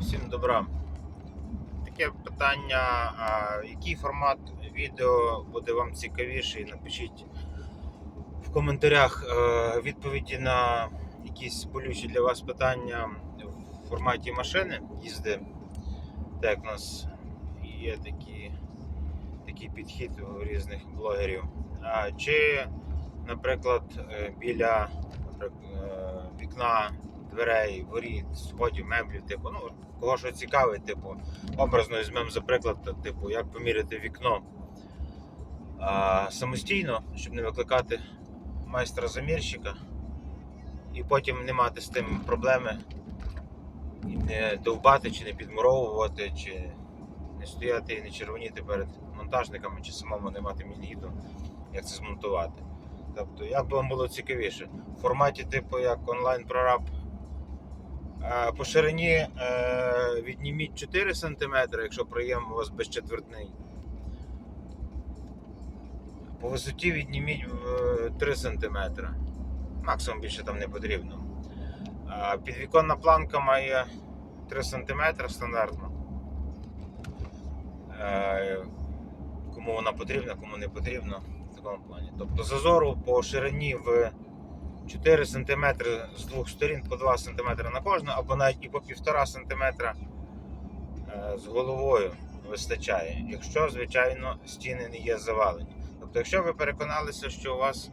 Всім добра. Таке питання, а, який формат відео буде вам цікавіший? Напишіть в коментарях е, відповіді на якісь болючі для вас питання в форматі машини їзди. Так у нас є такі, такий підхід у різних блогерів. А, чи, наприклад, е, біля наприклад, е, вікна дверей, воріт, сходів, меблів, типу, ну, кого що цікавить, типу, образно візьмемо за приклад, типу, як поміряти вікно а, самостійно, щоб не викликати майстра-замірщика, і потім не мати з тим проблеми і не довбати, чи не підмуровувати, чи не стояти і не червоніти перед монтажниками, чи самому не мати мінгіду, як це змонтувати. Тобто, як би вам було цікавіше, в форматі, типу, як онлайн-прораб По ширині е, відніміть 4 см, якщо проєм у вас безчетвертний. По висоті відніміть е, 3 см. Максимум більше там не потрібно. Е, Підвіконна планка має 3 см стандартно. Е, Кому вона потрібна, кому не потрібна в такому плані. Тобто зазору по ширині в 4 см з двох сторін по 2 см на кожну, або навіть і по 1,5 см е, з головою вистачає, якщо, звичайно, стіни не є завалені. Тобто, якщо ви переконалися, що у вас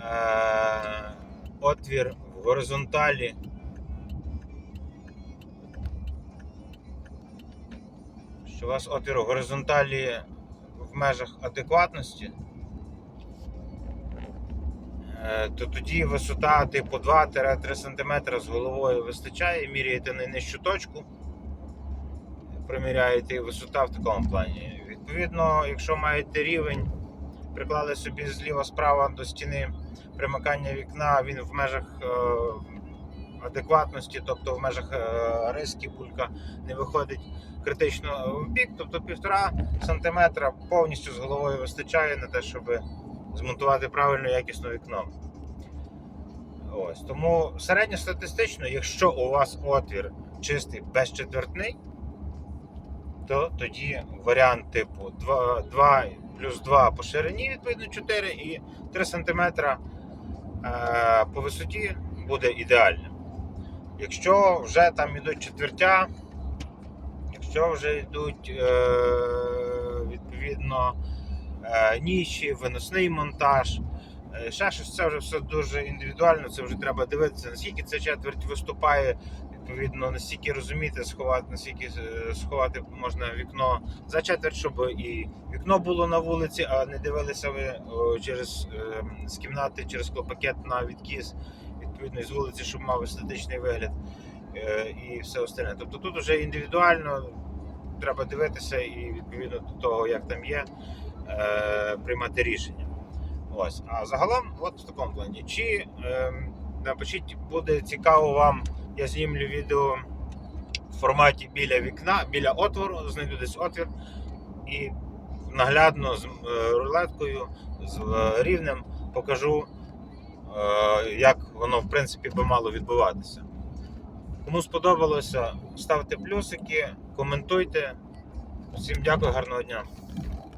е, отвір в горизонталі що у вас отвір в горизонталі в межах адекватності, то тоді висота типу 2-3 см з головою вистачає, міряєте найнижчу точку, приміряєте і висота в такому плані. Відповідно, якщо маєте рівень, приклали собі зліва-справа до стіни примикання вікна, він в межах е, адекватності, тобто в межах е, риски булька не виходить критично в бік, тобто 1,5 см повністю з головою вистачає на те, щоб змонтувати правильно якісно вікно. Ось. Тому середньостатистично, якщо у вас отвір чистий безчетвертний, то тоді варіант типу 2, 2 плюс 2 по ширині, відповідно 4 і 3 см е, по висоті буде ідеальним. Якщо вже там йдуть четвертя, якщо вже йдуть е, відповідно ніші, виносний монтаж. е, Ще щось це вже все дуже індивідуально, це вже треба дивитися, наскільки ця четверть виступає, відповідно, наскільки розуміти, сховати, наскільки е, сховати можна вікно за четверть, щоб і вікно було на вулиці, а не дивилися ви через е, з кімнати, через клопакет на відкіс, відповідно, з вулиці, щоб мав естетичний вигляд е, і все остальне. Тобто тут вже індивідуально треба дивитися і відповідно до того, як там є, е, приймати рішення. Ось. А загалом, от в такому плані. Чи е, напишіть, буде цікаво вам, я знімлю відео в форматі біля вікна, біля отвору, знайду десь отвір і наглядно з е, рулеткою, з е, рівнем покажу, е, як воно в принципі би мало відбуватися. Кому сподобалося, ставте плюсики, коментуйте. Всім дякую, гарного дня.